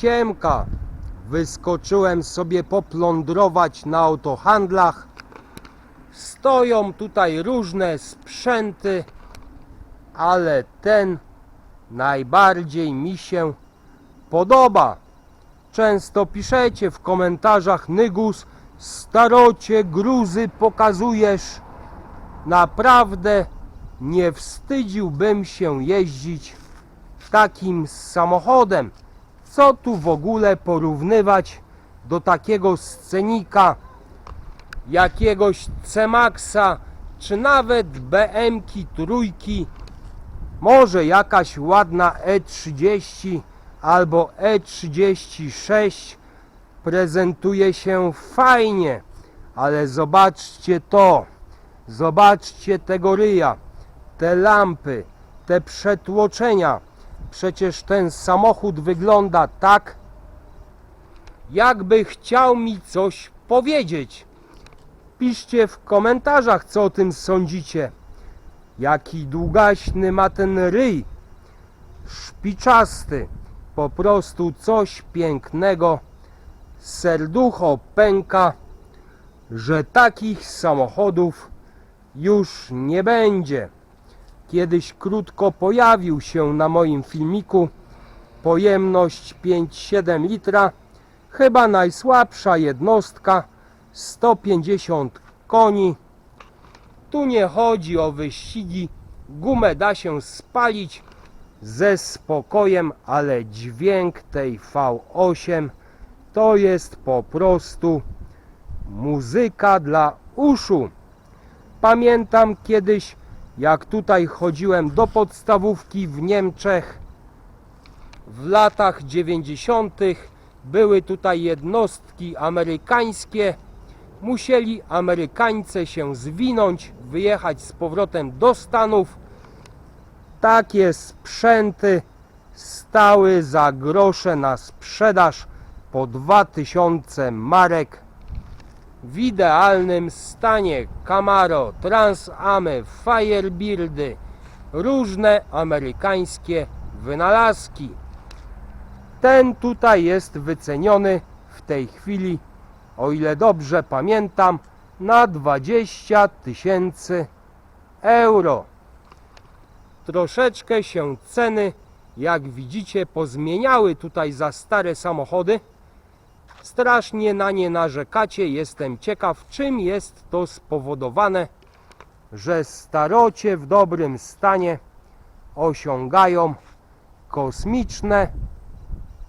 Siemka, wyskoczyłem sobie poplądrować na autohandlach. Stoją tutaj różne sprzęty, ale ten najbardziej mi się podoba. Często piszecie w komentarzach Nygus, starocie gruzy pokazujesz. Naprawdę nie wstydziłbym się jeździć takim samochodem. Co tu w ogóle porównywać do takiego scenika, jakiegoś C-Maxa, czy nawet BM-ki trójki, może jakaś ładna E30 albo E36 prezentuje się fajnie, ale zobaczcie to, zobaczcie tego ryja, te lampy, te przetłoczenia. Przecież ten samochód wygląda tak, jakby chciał mi coś powiedzieć. Piszcie w komentarzach, co o tym sądzicie. Jaki długaśny ma ten ryj. Szpiczasty. Po prostu coś pięknego. Serducho pęka, że takich samochodów już nie będzie. Kiedyś krótko pojawił się na moim filmiku pojemność 5,7 litra, chyba najsłabsza jednostka, 150 koni. Tu nie chodzi o wyścigi, gumę da się spalić ze spokojem, ale dźwięk tej V8 to jest po prostu muzyka dla uszu. Pamiętam kiedyś, jak tutaj chodziłem do podstawówki w Niemczech w latach 90. były tutaj jednostki amerykańskie. Musieli Amerykańcy się zwinąć, wyjechać z powrotem do Stanów. Takie sprzęty stały za grosze na sprzedaż po 2000 marek w idealnym stanie Camaro, Transamy, Firebirdy, różne amerykańskie wynalazki. Ten tutaj jest wyceniony w tej chwili, o ile dobrze pamiętam, na 20 tysięcy euro. Troszeczkę się ceny, jak widzicie, pozmieniały tutaj za stare samochody. Strasznie na nie narzekacie. Jestem ciekaw, czym jest to spowodowane, że starocie w dobrym stanie osiągają kosmiczne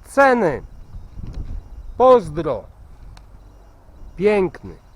ceny. Pozdro. Piękny.